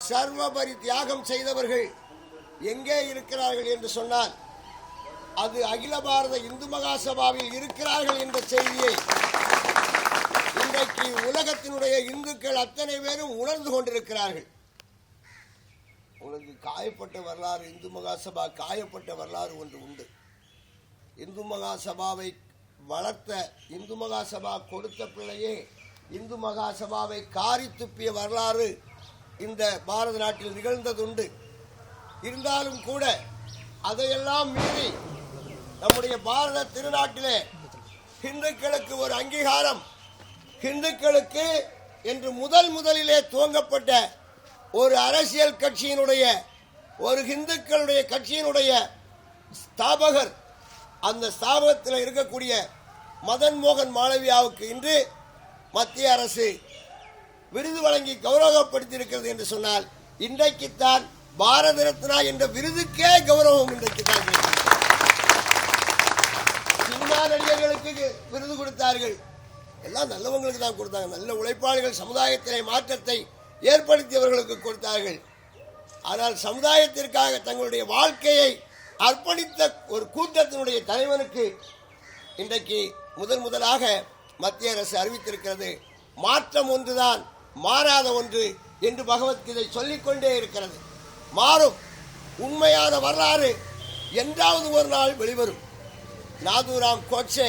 சர்வபரி தியாகம் செய்தவர்கள் எங்கே இருக்கிறார்கள் என்று சொன்னால் அது அகில பாரத இந்து மகாசபாவில் இருக்கிறார்கள் என்ற செய்தியை இன்றைக்கு உலகத்தினுடைய இந்துக்கள் அத்தனை பேரும் உணர்ந்து கொண்டிருக்கிறார்கள். உங்களுக்கு காயப்பட்ட வரலாறு இந்து மகாசபா காயப்பட்ட வரலாறு ஒன்று உண்டு. இந்து மகாசபாவை வளர்த்த இந்து மகாசபா கொடுத்த பிள்ளையே இந்து மகாசபாவை காரி துப்பிய வரலாறு இந்த பாரத நாட்டில் நிகழ்ந்ததுண்டு. இருந்தாலும் கூட அதையெல்லாம் மீறி நம்முடைய பாரத திருநாட்டிலே ஹிந்துக்களுக்கு ஒரு அங்கீகாரம் ஹிந்துக்களுக்கு என்று முதல் முதலிலே துவங்கப்பட்ட ஒரு அரசியல் கட்சியினுடைய ஒரு ஹிந்துக்களுடைய கட்சியினுடைய ஸ்தாபகர் அந்த ஸ்தாபகத்தில் இருக்கக்கூடிய மதன் மோகன் மாளவியாவுக்கு இன்று மத்திய அரசு விருது வழங்கி கௌரவப்படுத்தியிருக்கிறது என்று சொன்னால் இன்றைக்குத்தான் பாரத ரத்னா என்ற விருதுக்கே கௌரவம் இன்றைக்கு தான் சினிமா நடிகர்களுக்கு விருது கொடுத்தார்கள். எல்லாம் நல்லவங்களுக்கு தான் கொடுத்தாங்க. நல்ல உழைப்பாளிகள் சமுதாயத்திலே மாற்றத்தை ஏற்படுத்தியவர்களுக்கு கொடுத்தார்கள். ஆனால் சமுதாயத்திற்காக தங்களுடைய வாழ்க்கையை அர்ப்பணித்த ஒரு கூட்டத்தினுடைய தலைவனுக்கு இன்றைக்கு முதன் முதலாக மத்திய அரசு அறிவித்திருக்கிறது மாற்றம் ஒன்றுதான். மாறாத ஒன்று என்று பகவத்கீதை சொல்லிக்கொண்டே இருக்கிறது. மாறும். உண்மையான வரலாறு என்றாவது ஒரு நாள் வெளிவரும். நாதுராம் கோட்சே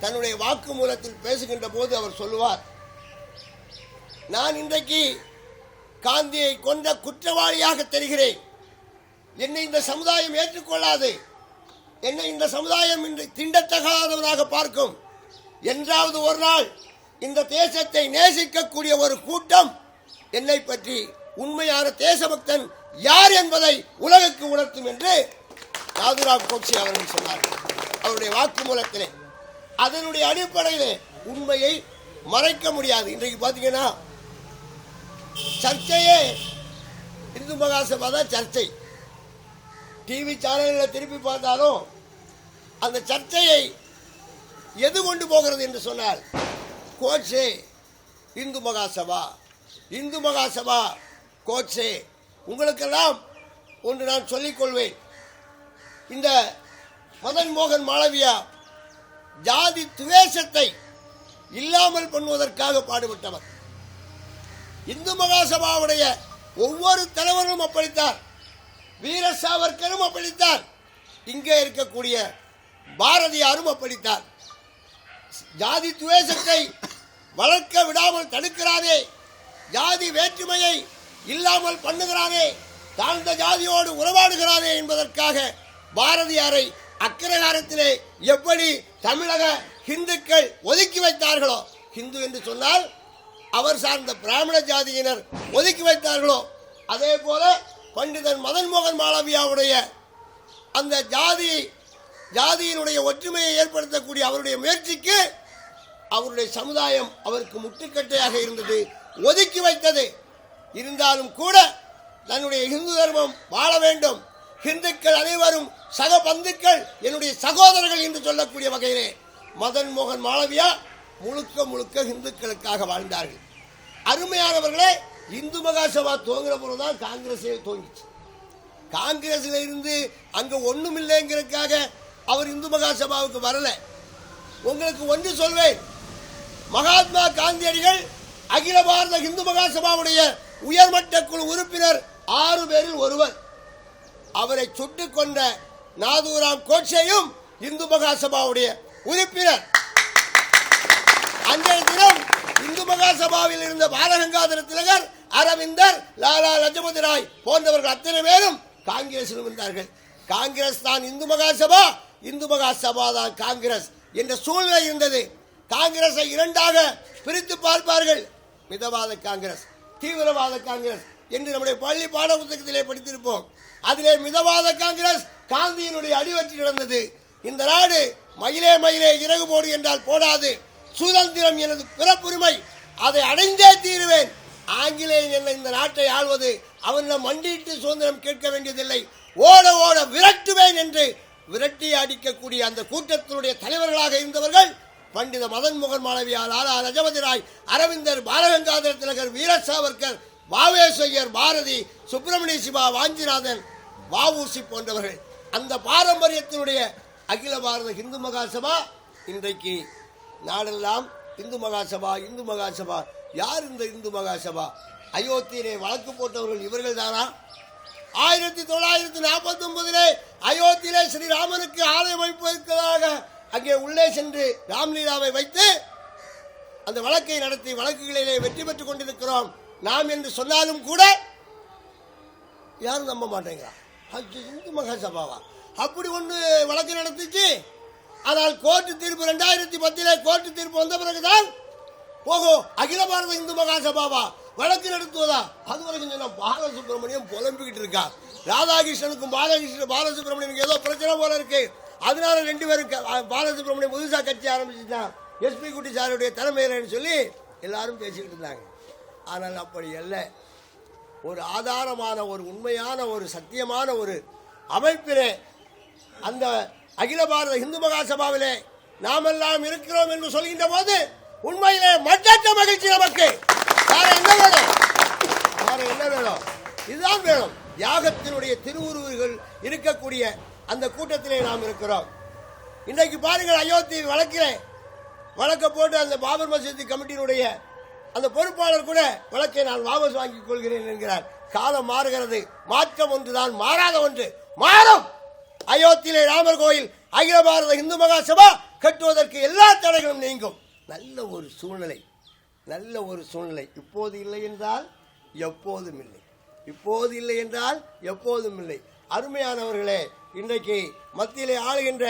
தன்னுடைய வாக்குமூலத்தில் பேசுகின்ற போது அவர் சொல்லுவார் நான் இன்றைக்கு காந்தியை கொண்ட குற்றவாளியாக தெரிகிறேன். என்னை இந்த சமுதாயம் ஏற்றுக்கொள்ளாது. என்னை இந்த சமுதாயம் இன்று திண்டத்தகாதவனாக பார்க்கும். என்றாவது ஒரு நாள் இந்த தேசத்தை நேசிக்கக்கூடிய ஒரு கூட்டம் என்னை பற்றி உண்மையான தேசபக்தன் யார் என்பதை உலகுக்கு உணர்த்தும் என்று நாதுராம் கோட்சே அவர்கள் சொன்னார். அவருடைய வாக்குமூலத்திலே அதனுடைய அடிப்படையிலே உண்மையை மறைக்க முடியாது. இன்றைக்கு பார்த்தீங்கன்னா சர்ச்சையே இந்து மகாசபா தான் சர்ச்சை. டிவி சேனல்களில் திருப்பி பார்த்தாலும் அந்த சர்ச்சையை எது கொண்டு போகிறது என்று சொன்னால் கோட்சே இந்து மகாசபா. இந்து மகாசபா கோட்சே உங்களுக்கெல்லாம் ஒன்று நான் சொல்லிக் கொள்வேன். இந்த மதன் மோகன் மாளவியா ஜாதி துவேஷத்தை இல்லாமல் பண்ணுவதற்காக பாடுபட்டவர். இந்து மகாசபாவுடைய ஒவ்வொரு தலைவரும் அப்படித்தார் வீர சாவர்கரும் அப்படித்தார் இங்கே இருக்கக்கூடிய பாரதியாரும் அப்படித்தார் ஜாதி துவேஷத்தை வளர்க்க விடாமல் தடுக்கிறானே. ஜாதி வேற்றுமையை இல்லாமல் பண்ணுகிறானே. தாழ்ந்த ஜாதியோடு உறவாடுகிறானே என்பதற்காக பாரதியாரை அக்கிரகாரத்திலே எப்படி தமிழக ஹிந்துக்கள் ஒதுக்கி வைத்தார்களோ ஹிந்து என்று சொன்னால் அவர் சார்ந்த பிராமண ஜாதியினர் ஒதுக்கி வைத்தார்களோ அதே போல பண்டிதன் மதன் மோகன் மாளவியாவுடைய அந்த ஜாதி ஜாதியினுடைய ஒற்றுமையை ஏற்படுத்தக்கூடிய அவருடைய முயற்சிக்கு அவருடைய சமுதாயம் அவருக்கு முட்டுக்கட்டையாக இருந்தது ஒதுக்கி வைத்தது. இருந்தாலும் கூட தன்னுடைய இந்து தர்மம் வாழ வேண்டும். ஹிந்துக்கள் அனைவரும் சக பந்துக்கள் என்னுடைய சகோதரர்கள் என்று சொல்லக்கூடிய வகையிலே மதன் மோகன் மாளவியா முழுக்க முழுக்க இந்துக்களுக்காக வாழ்ந்தார்கள். அருமையானவர்களே இந்து மகாசபா துவங்குற போதுதான் காங்கிரஸே துவங்கிச்சு. காங்கிரஸில் இருந்து அங்கே ஒன்றும் இல்லைங்கிறதுக்காக அவர் இந்து மகாசபாவுக்கு வரலை. உங்களுக்கு ஒன்று சொல்வேன் மகாத்மா காந்தியடிகள் அகில பாரத இந்து மகாசபாவுடைய உயர்மட்ட குழு உறுப்பினர் ஆறு பேரில் ஒருவர். அவரை சுட்டுக் கொண்ட நாதூராம் கோட்சேயும் இந்து மகாசபாவுடைய உறுப்பினர். அன்றைய தினம் இந்து மகாசபாவில் இருந்த பாலகங்காதர திலகர் அரவிந்தர் லாலா லஜபதி ராய் போன்றவர்கள் அத்தனை பேரும் காங்கிரஸில் இருந்தார்கள். காங்கிரஸ் தான் இந்து மகாசபா இந்து மகாசபா தான் காங்கிரஸ் என்ற சூழ்நிலை இருந்தது. காங்கிரஸை இரண்டாக பிரித்து பார்ப்பார்கள். மிதவாத காங்கிரஸ் தீவிரவாத காங்கிரஸ் என்று நம்முடைய பள்ளி பாட புத்தகத்திலே படித்திருப்போம். அதிலே மிதவாத காங்கிரஸ் காந்தியினுடைய அடிவற்றி நடந்தது இந்த நாடு மயிலே மயிலே இறகு போடு என்றால் போடாது. சுதந்திரம் எனது பிறப்புரிமை. அதை அடைந்தே தீருவேன். ஆங்கிலேயன் என்ன இந்த நாட்டை ஆள்வது அவனிடம் மண்டியிட்டு சுதந்திரம் கேட்க வேண்டியதில்லை. ஓட ஓட விரட்டுவேன் என்று விரட்டி அடிக்கக்கூடிய அந்த கூட்டத்தினுடைய தலைவர்களாக இருந்தவர்கள் பண்டித மதன் மோகன் மாணவியார் லாலா லஜபதி ராய் அரவிந்தர் பாலகங்காதர திலகர் வீர சாவர்கர் வாவேஸ்வரியர் பாரதி சுப்பிரமணிய சிவா வாஞ்சிநாதன் வாவூசி போன்றவர்கள். அந்த பாரம்பரியத்தினுடைய அகில பாரத இந்து மகாசபா இன்றைக்கு நாடெல்லாம் இந்து மகாசபா இந்து மகாசபா. யார் இந்த இந்து மகாசபா? அயோத்தியிலே வழக்கு போட்டவர்கள் இவர்கள் தானா? ஆயிரத்தி தொள்ளாயிரத்தி நாற்பத்தி ஒன்பதிலே அயோத்தியிலே ஸ்ரீராமனுக்கு ஆலயம் வைப்பதற்காக அங்கே உள்ளே சென்று ராம்லீலாவை வைத்து அந்த வழக்கை நடத்தி வழக்குகளிலே வெற்றி பெற்றுக் கொண்டிருக்கிறோம். நாம் என்று சொன்னாலும் கூட யாரும் நம்ப மாட்டேங்கிறா. இந்து மகாசபாவா அப்படி ஒன்று வழக்கு நடந்துச்சு. ஆனால் கோர்ட்டு தீர்ப்பு ரெண்டாயிரத்தி பத்திலே கோர்ட்டு தீர்ப்பு வந்த பிறகுதான் ஓஹோ அகில பாரத இந்து மகாசபாவா வழக்கு நடத்துவதா? அது வரைக்கும் சொன்ன பாலசுப்ரமணியம் புலம்பிக்கிட்டு இருக்கா. ராதாகிருஷ்ணனுக்கும் பாலகிருஷ்ணன் பாலசுப்ரமணியனுக்கு ஏதோ பிரச்சனை போல இருக்கு. அதனால ரெண்டு பேரும் பாலசுப்ரமணியம் புதுசா கட்சி ஆரம்பிச்சுட்டான் எஸ்பி குட்டி சாருடைய தலைமையிலன்னு சொல்லி எல்லாரும் பேசிக்கிட்டு இருந்தாங்க. ஆனால் அப்படி அல்ல. ஒரு ஆதாரமான ஒரு உண்மையான ஒரு சத்தியமான ஒரு அமைப்பிலே அந்த அகில பாரத இந்து மகாசபாவிலே நாமெல்லாம் இருக்கிறோம் என்று சொல்கின்ற போது உண்மையிலே மற்றற்ற மகிழ்ச்சி நமக்கு. வேற என்ன வேணும்? வேற என்ன வேணும்? இதுதான் வேணும். தியாகத்தினுடைய திருவுருவர்கள் இருக்கக்கூடிய அந்த கூட்டத்திலே நாம் இருக்கிறோம். இன்றைக்கு பாருங்கள் அயோத்தி வழக்கிலே வழக்கை போட்டு அந்த பாபர் மசூதி கமிட்டியினுடைய அந்த பொறுப்பாளர் கூட வழக்கை நான் வாபஸ் வாங்கிக் கொள்கிறேன் என்கிறார். காலம் மாறுகிறது. மாற்றம் ஒன்றுதான் மாறாத ஒன்று. மாறும்! அயோத்தியிலே ராமர் கோயில் அகில பாரத இந்து மகாசபா கட்டுவதற்கு எல்லா தடைகளும் நீங்கும். நல்ல ஒரு சூழ்நிலை. நல்ல ஒரு சூழ்நிலை. இப்போது இல்லை என்றால் எப்போதும் இல்லை. இப்போது இல்லை என்றால் எப்போதும் இல்லை. அருமையானவர்களே இன்றைக்கு மத்தியிலே ஆளுகின்ற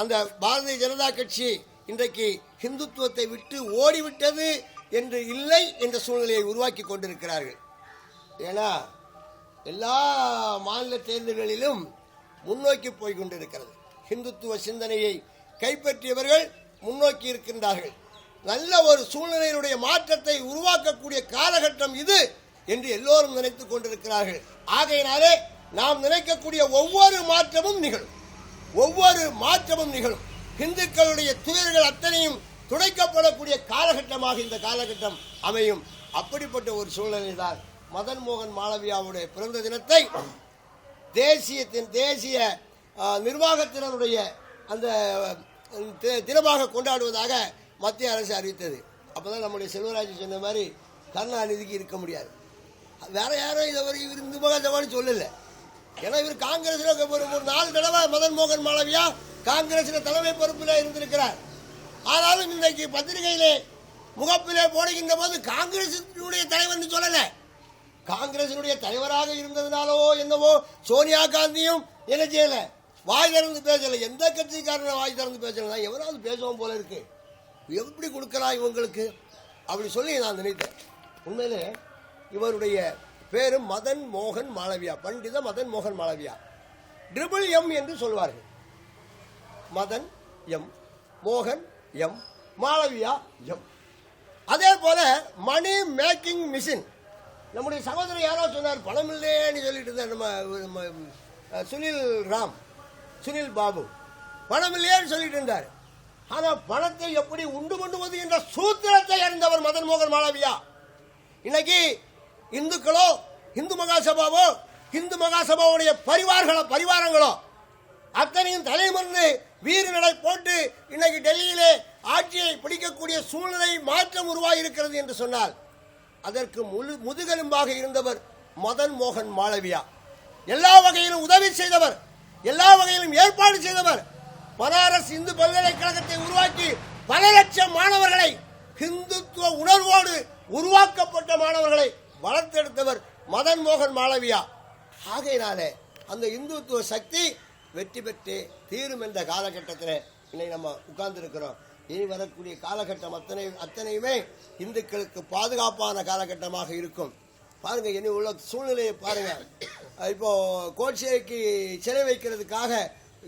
அந்த பாரதிய ஜனதா கட்சி இன்றைக்கு ஹிந்துத்துவத்தை விட்டு ஓடிவிட்டது என்று இல்லை என்ற சூழ்நிலையை உருவாக்கி கொண்டிருக்கிறார்கள். ஏன்னா எல்லா மாநில தேர்தல்களிலும் முன்னோக்கி போய் கொண்டிருக்கிறது. ஹிந்துத்துவ சிந்தனையை கைப்பற்றியவர்கள் முன்னோக்கி இருக்கின்றார்கள். நல்ல ஒரு சூழ்நிலையினுடைய மாற்றத்தை உருவாக்கக்கூடிய காலகட்டம் இது என்று எல்லோரும் நினைத்துக் கொண்டிருக்கிறார்கள். ஆகையினாலே நாம் நினைக்கக்கூடிய ஒவ்வொரு மாற்றமும் நிகழும். ஒவ்வொரு மாற்றமும் நிகழும். இந்துக்களுடைய துயர்கள் அத்தனையும் துடைக்கப்படக்கூடிய காலகட்டமாக இந்த காலகட்டம் அமையும். அப்படிப்பட்ட ஒரு சூழ்நிலைதான் மதன் மோகன் மாளவியாவுடைய பிறந்த தினத்தை தேசியத்தின் தேசிய நிர்வாகத்தினருடைய அந்த தி- தினமாக கொண்டாடுவதாக மத்திய அரசு அறிவித்தது. அப்போதான் நம்முடைய செல்வராஜ் சொன்ன மாதிரி கருணாநிதிக்கு இருக்க முடியாது. வேற யாரும் இதை வரைக்கும் இவர் இந்து மகாசபான்னு சொல்லலை. ஏன்னா இவர் காங்கிரஸ்ல ஒரு ஒரு நாலு தடவை மதன் மோகன் மாளவியா காங்கிரஸில் தலைமை பொறுப்பில் இருந்திருக்கிறார். ஆனாலும் இன்றைக்கு பத்திரிகையிலே முகப்பிலே போடுகின்ற போது காங்கிரசினுடைய தலைவர் சொல்லலை. காங்கிரசினுடைய தலைவராக இருந்ததுனாலோ என்னவோ சோனியா காந்தியும் என்ன செய்யல? வாய் திறந்து பேசல. எந்த கட்சிக்காரன வாய் திறந்து பேசலாம் எவராவது பேசுவோம் போல இருக்கு. எப்படி கொடுக்கலாம் இவங்களுக்கு? அப்படி சொல்லி நான் நினைத்தேன். உண்மையிலே இவருடைய பேரு மதன் மோகன் மாளவியா பண்டித மதன் மோகன் மாளவியா. ட்ரிபிள் எம் என்று சொல்வார்கள். மதன் எம் மோகன் எம் மாளவியா எம் அதே போல மணி மேக்கிங் மிஷின். நம்முடைய சகோதரர் யாரோ சொன்னார் பணம் இல்லையேன்னு சொல்லிட்டு இருந்தார் நம்ம சுனில் ராம் சுனில் பாபு. பணம் இல்லையேன்னு சொல்லிட்டு இருந்தார். ஆனால் பணத்தை எப்படி உண்டு பண்ணுவது என்ற சூத்திரத்தை அறிந்தவர் மதன் மோகன் மாளவியா. இன்னைக்கு இந்துக்களோ இந்து மகாசபாவோ இந்து மகாசபாவுடைய பரிவார்களோ பரிவாரங்களோ அத்தனையும் தலைமருந்து வீறு நடை போட்டு இன்னைக்கு டெல்லியிலே ஆட்சியை பிடிக்கக்கூடிய சூழ்நிலை மாற்றம் உருவாகி இருக்கிறது என்று சொன்னால் அதற்கு முழு முதுகெலும்பாக இருந்தவர் மதன் மோகன் மாளவியா. எல்லா வகையிலும் உதவி செய்தவர் எல்லா வகையிலும் ஏற்பாடு செய்தவர் பனாரஸ் இந்து பல்கலைக்கழகத்தை உருவாக்கி பல லட்சம் மாணவர்களை ஹிந்துத்துவ உணர்வோடு உருவாக்கப்பட்ட மாணவர்களை வளர்த்தெடுத்தவர் மதன் மோகன் மாளவியா. ஆகையினாலே அந்த இந்துத்துவ சக்தி வெற்றி பெற்று தீரும் என்ற காலகட்டத்தில் இன்னைக்கு நம்ம உட்கார்ந்துருக்கிறோம். இனி வரக்கூடிய காலகட்டம் அத்தனை அத்தனையுமே இந்துக்களுக்கு பாதுகாப்பான காலகட்டமாக இருக்கும். பாருங்க இனி உள்ள சூழ்நிலையை பாருங்க. இப்போ கோட்சேக்கு சிலை வைக்கிறதுக்காக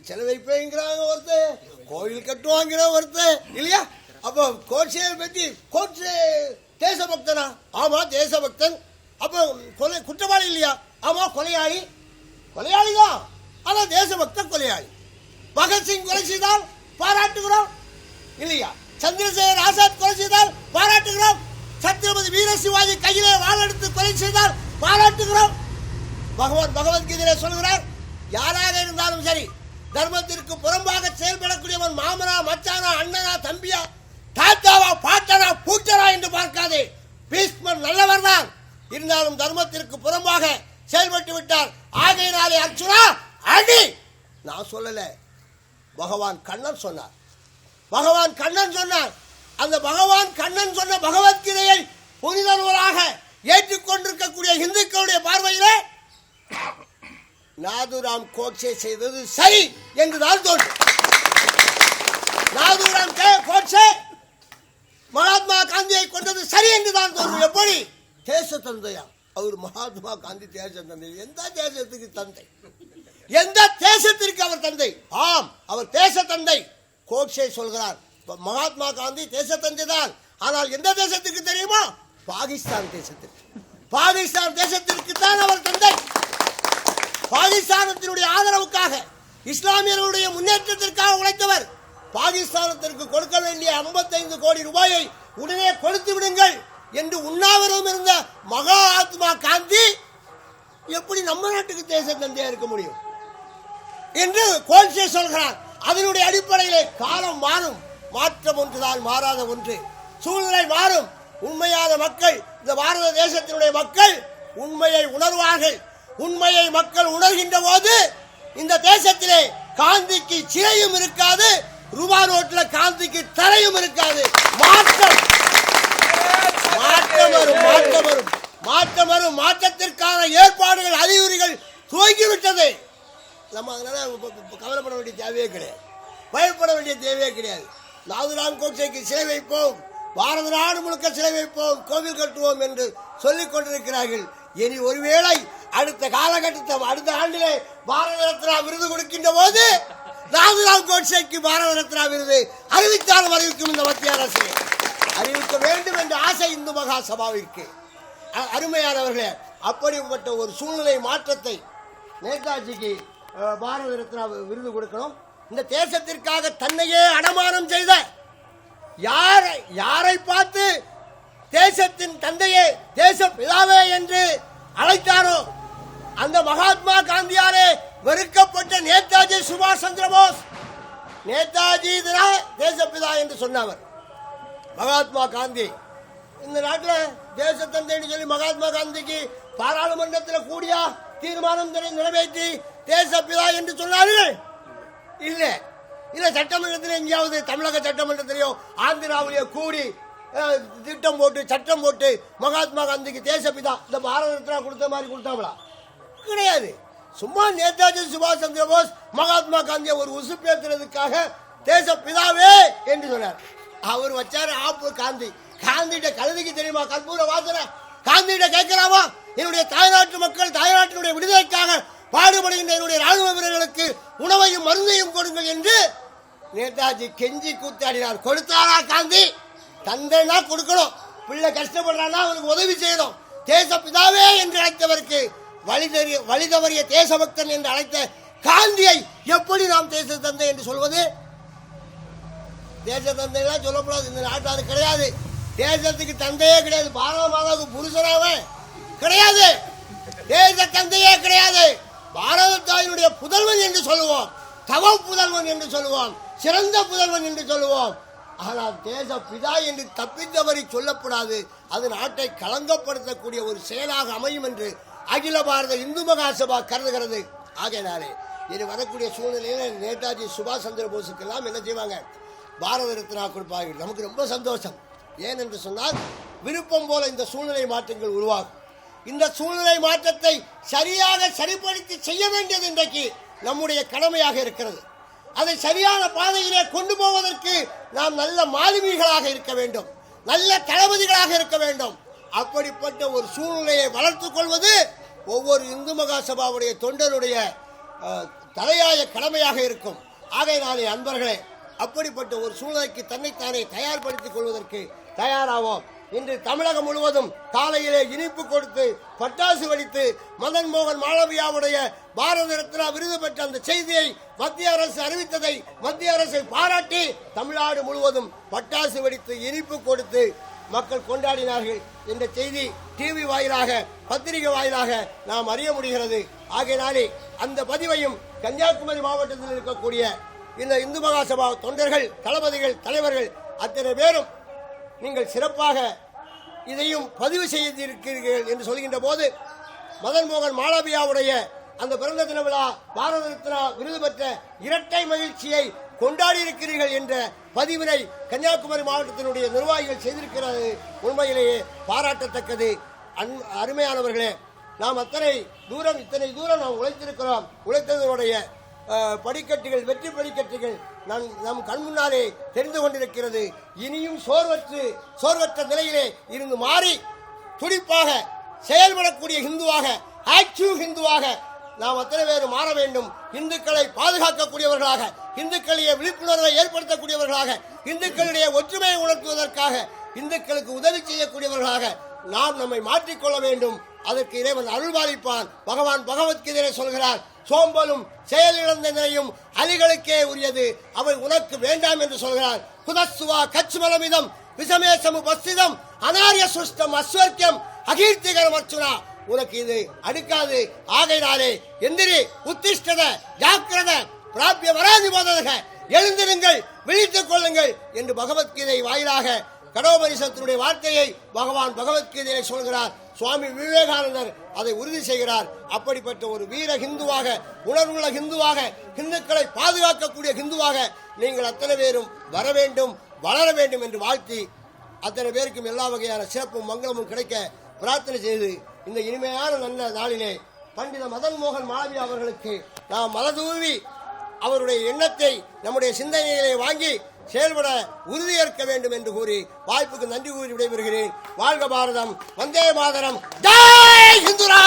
சிலை வைப்பேங்கிறாங்க ஒருத்தர் கோயில் கட்டுவாங்கிற ஒருத்தர் இல்லையா? அப்போ கோட்சே பற்றி கோட்சே தேசபக்தனா? ஆமா தேசபக்தன். கொலை குற்றவாளி இல்லையா? ஆமா கொலையாளி. கொலையாளி தான் ஆனா தேசபக்த கொலையாளி. பகத்சிங் கொலை செய்தால் பாராட்டுகிறோம். இல்லையா? சந்திரசேகர் ஆசாத் கொலை செய்தால் பாராட்டுகிறோம். சத்ரபதி வீர சிவாஜி கையிலே வாழெடுத்து கொலை செய்தால் பாராட்டுகிறோம். பகவான் பகவத்கீதையிலே சொல்கிறார் யாராக இருந்தாலும் சரி தர்மத்திற்கு புறம்பாக செயல்படக்கூடியவன் மாமனா மச்சானா அண்ணனா தம்பியா தாத்தாவா பாட்டனா பூட்டனா என்று பார்க்காதே பீஷ்மன் நல்லவர் தான் இருந்தாலும் தர்மத்திற்கு புறம்பாக செயல்பட்டு விட்டார். ஆகையினாலே அர்ச்சுனா அடி! நான் சொல்லல. பகவான் கண்ணன் சொன்னார். பகவான் கண்ணன் சொன்னார். அந்த பகவான் கண்ணன் சொன்ன பகவத்கீதையை புனித ஏற்றுக்கொண்டிருக்கக்கூடிய இந்துக்களுடைய பார்வையிலே நாதுராம் கோட்சே செய்தது சரி என்றுதான் தோன்றும். நாதுராம் கே- கோட்சே மகாத்மா காந்தியை கொண்டது சரி என்றுதான் தோன்றும். எப்படி? தேச தந்தையா அவர் மகாத்மா காந்தி தேச தந்தை எந்த தேசத்துக்கு தந்தை? எந்த தேசத்திற்கு அவர் தந்தை? ஆம் அவர் தேச தந்தை கோட்சே சொல்கிறார் மகாத்மா காந்தி தேச தந்தை தான். ஆனால் எந்த தேசத்துக்கு தெரியுமா? பாகிஸ்தான் தேசத்திற்கு. பாகிஸ்தான் தேசத்திற்கு தான் அவர் தந்தை. பாகிஸ்தானத்தினுடைய ஆதரவுக்காக இஸ்லாமியர்களுடைய முன்னேற்றத்திற்காக உழைத்தவர். பாகிஸ்தானத்திற்கு கொடுக்க வேண்டிய 55 கோடி ரூபாயை உடனே கொடுத்து விடுங்கள். என்று உண்ணாவிரதம் இருந்த மகா ஆத்மா காந்தி எப்படி நம்ம நாட்டுக்கு தேச தந்தையா இருக்க முடியும்? என்று கோல்சே சொல்கிறார். அதனுடைய அடிப்படையிலே காலம் மாறும். மாற்றம் ஒன்றுதான் மாறாத ஒன்று. சூழ்நிலை மாறும். உண்மையான மக்கள் இந்த பாரத தேசத்தினுடைய மக்கள் உண்மையை உணர்வார்கள். உண்மையை மக்கள் உணர்கின்ற போது இந்த தேசத்திலே காந்திக்கு சிறையும் இருக்காது ரூபா நோட்டில் காந்திக்கு தரையும் இருக்காது. மாற்றம் மாற்றம் வரும் மாற்றம் வரும். மாற்றம் வரும். மாற்றத்திற்கான ஏற்பாடுகள் அறிகுறிகள் துவங்கிவிட்டது நம்ம அதனால கவலைப்பட வேண்டிய தேவையே கிடையாது. பயப்பட வேண்டிய தேவையே கிடையாது. நாதுராம் கோட்சைக்கு சிலை வைப்போம். பாரத நாடு முழுக்க சிலை வைப்போம். கோவில் கட்டுவோம் என்று சொல்லிக் கொண்டிருக்கிறார்கள். இனி ஒருவேளை அடுத்த காலகட்டத்தை அடுத்த ஆண்டிலே பாரத ரத்னா விருது கொடுக்கின்ற போது நாதுராம் கோட்சைக்கு பாரத ரத்னா விருது அறிவித்தாலும் அறிவிக்கும் இந்த மத்திய அரசு. அறிவிக்க வேண்டும் என்ற ஆசை இந்து மகா சபாவிற்கு அ- அருமையானவர்களே அப்படிப்பட்ட ஒரு சூழ்நிலை மாற்றத்தை நேதாஜிக்கு பாரத ரத்னா விருது கொடுக்கணும். இந்த தேசத்திற்காக தன்னையே அடமானம் செய்த யாரை யாரை பார்த்து தேசத்தின் தந்தையே தேச பிதாவே என்று அழைத்தாரோ அந்த மகாத்மா காந்தியாரே வெறுக்கப்பட்ட நேதாஜி சுபாஷ் சந்திர போஸ். நேதாஜி தேசப்பிதா என்று சொன்னவர் மகாத்மா காந்தி. இந்த நாட்டில் தேசத்தந்தைன்னு சொல்லி மகாத்மா காந்திக்கு பாராளுமன்றத்தில் கூடியா தீர்மானம் நிறைவேற்றி தேசப்பிதா என்று சொன்னார்கள். இல்லை. இல்லை சட்டமன்றத்தில் எங்கேயாவது தமிழக சட்டமன்றத்திலேயோ ஆந்திராவிலேயோ கூடி திட்டம் போட்டு சட்டம் போட்டு மகாத்மா காந்திக்கு தேசப்பிதா இந்த பாரத ரத்னா கொடுத்த மாதிரி கொடுத்தாங்களா? கிடையாது. சும்மா நேதாஜி சுபாஷ் சந்திர போஸ் மகாத்மா காந்தியை ஒரு உசுப்பேற்றுறதுக்காக தேச பிதாவே என்று சொன்னார். அவர் வச்சாரு ஆப்பு காந்தி. காந்திகிட்ட கழுதிக்கு தெரியுமா? கற்பூர வாசனை. காந்திகிட்ட கேட்கலாமா? என்னுடைய தாய்நாட்டு மக்கள் தாய்நாட்டினுடைய விடுதலைக்காக பாடுபடுகின்ற என்னுடைய ராணுவ வீரர்களுக்கு உணவையும் மருந்தையும் கொடுங்கள் என்று நேதாஜி கெஞ்சி கூத்தாடினார். கொடுத்தாரா காந்தி? தந்தைனா கொடுக்கணும். பிள்ளை கஷ்டப்படுறான்னா அவனுக்கு உதவி செய்யணும். தேசப்பிதாவே என்று அழைத்தவருக்கு வழி தெரிய வழி தவறிய தேசபக்தன் என்று அழைத்த காந்தியை எப்படி நாம் தேச தந்தை என்று சொல்வது? தேச தந்தைலாம் சொல்லக்கூடாது. இந்த நாட்டு அது கிடையாது. தேசத்துக்கு தந்தையே கிடையாது. பாரத மாதாவுக்கு புருஷனாவே கிடையாது. தேச தந்தையே கிடையாது. பாரத தாயினுடைய புதல்வன் என்று சொல்லுவோம். தவ புதல்வன் என்று சொல்லுவோம். சிறந்த புதல்வன் என்று சொல்லுவோம். ஆனால் தேச பிதா என்று தப்பித்தவரை சொல்லக்கூடாது அது நாட்டை களங்கப்படுத்தக்கூடிய ஒரு செயலாக அமையும் என்று அகில பாரத இந்து மகாசபா கருதுகிறது. ஆகையினாலே இனி வரக்கூடிய சூழ்நிலையில நேதாஜி சுபாஷ் சந்திர போஸுக்கெல்லாம் என்ன செய்வாங்க? பாரத ரத்னா கொடுப்பார்கள். நமக்கு ரொம்ப சந்தோஷம். ஏன் என்று சொன்னால் விருப்பம் போல இந்த சூழ்நிலை மாற்றங்கள் உருவாகும். இந்த சூழ்நிலை மாற்றத்தை சரியாக சரிப்படுத்தி செய்ய வேண்டியது இன்றைக்கு நம்முடைய கடமையாக இருக்கிறது. அதை சரியான பாதையிலே கொண்டு போவதற்கு நாம் நல்ல மாலுமிகளாக இருக்க வேண்டும். நல்ல தளபதிகளாக இருக்க வேண்டும். அப்படிப்பட்ட ஒரு சூழ்நிலையை வளர்த்துக் கொள்வது ஒவ்வொரு இந்து மகாசபாவுடைய தொண்டருடைய தலையாய கடமையாக இருக்கும். ஆகையினாலே அன்பர்களே அப்படிப்பட்ட ஒரு சூழ்நிலைக்கு தன்னைத்தானே தயார்படுத்திக் கொள்வதற்கு தயாராவோம். இன்று தமிழகம் முழுவதும் காலையிலே இனிப்பு கொடுத்து பட்டாசு வெடித்து மதன் மோகன் மாளவியாவுடைய பாரத ரத்னா விருது பெற்ற அந்த செய்தியை மத்திய அரசு அறிவித்ததை மத்திய அரசை பாராட்டி தமிழ்நாடு முழுவதும் பட்டாசு வெடித்து இனிப்பு கொடுத்து மக்கள் கொண்டாடினார்கள் இந்த செய்தி டிவி வாயிலாக பத்திரிகை வாயிலாக நாம் அறிய முடிகிறது. ஆகையினாலே அந்த பதிவையும் கன்னியாகுமரி மாவட்டத்தில் இருக்கக்கூடிய இந்த இந்து மகாசபா தொண்டர்கள் தளபதிகள் தலைவர்கள் அத்தனை பேரும் நீங்கள் சிறப்பாக இதையும் பதிவு செய்திருக்கிறீர்கள் என்று சொல்கின்ற போது மதன் மோகன் மாளவியாவுடைய அந்த பிறந்த தின விழா பாரத ரத்னா விருது பெற்ற இரட்டை மகிழ்ச்சியை கொண்டாடி இருக்கிறீர்கள் என்ற பதிவினை கன்னியாகுமரி மாவட்டத்தினுடைய நிர்வாகிகள் செய்திருக்கிறது. உண்மையிலேயே பாராட்டத்தக்கது. அன்- அருமையானவர்களே நாம் அத்தனை தூரம் இத்தனை தூரம் நாம் உழைத்திருக்கிறோம். உழைத்ததனுடைய படிக்கட்டுகள் வெற்றி படிக்கட்டுகள் நம் நம் கண் முன்னாலே தெரிந்து கொண்டிருக்கிறது. இனியும் சோர்வற்று சோர்வற்ற நிலையிலே இருந்து மாறி துடிப்பாக செயல்படக்கூடிய ஹிந்துவாக ஆக்டிவ் ஹிந்துவாக நாம் அத்தனை பேரும் மாற வேண்டும். இந்துக்களை பாதுகாக்கக்கூடியவர்களாக இந்துக்களுடைய விழிப்புணர்வை ஏற்படுத்தக்கூடியவர்களாக இந்துக்களுடைய ஒற்றுமையை உணர்த்துவதற்காக இந்துக்களுக்கு உதவி செய்யக்கூடியவர்களாக நாம் நம்மை மாற்றிக்கொள்ள வேண்டும். அதற்கு இறைவன் அருள்பாலிப்பான் பகவான் பகவத்கீதையை சொல்கிறார் சோம்பலும் செயலிழந்த நிலையும் அலிகளுக்கே உரியது அவை உனக்கு வேண்டாம் என்று சொல்கிறார். குதஸ்துவா கச்சுமலமிதம் விசமேசமு பஸ்திதம் அனாரிய சுஷ்டம் அஸ்வர்க்கியம் அகீர்த்திகரம் அர்ச்சுனா உனக்கு இது அடுக்காது. ஆகையினாலே எந்திரி உத்திஷ்டத ஜாக்கிரத பிராபிய வராதி போதக எழுந்திருங்கள் விழித்துக் கொள்ளுங்கள் என்று பகவத்கீதை வாயிலாக கடோபரிசத்தினுடைய வார்த்தையை பகவான் பகவத்கீதையை சொல்கிறார். சுவாமி விவேகானந்தர் அதை உறுதி செய்கிறார். அப்படிப்பட்ட ஒரு வீர ஹிந்துவாக உணர்வுள்ள ஹிந்துவாக ஹிந்துக்களை பாதுகாக்கக்கூடிய ஹிந்துவாக நீங்கள் அத்தனை பேரும் வர வேண்டும் வளர வேண்டும் என்று வாழ்த்தி அத்தனை பேருக்கும் எல்லா வகையான சிறப்பும் மங்களமும் கிடைக்க பிரார்த்தனை செய்து இந்த இனிமையான நல்ல நாளிலே பண்டித மதன் மோகன் மாளவி அவர்களுக்கு நாம் மலதூவி அவருடைய எண்ணத்தை நம்முடைய சிந்தனைகளை வாங்கி செயல்பட உறுதியேற்க வேண்டும் என்று கூறி வாய்ப்புக்கு நன்றி கூறி விடைபெறுகிறேன். வாழ்க பாரதம். வந்தே மாதரம். ஜெய் ஹிந்துரா!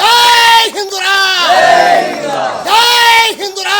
ஜெய் ஹிந்துரா! ஜெய் ஹிந்துரா!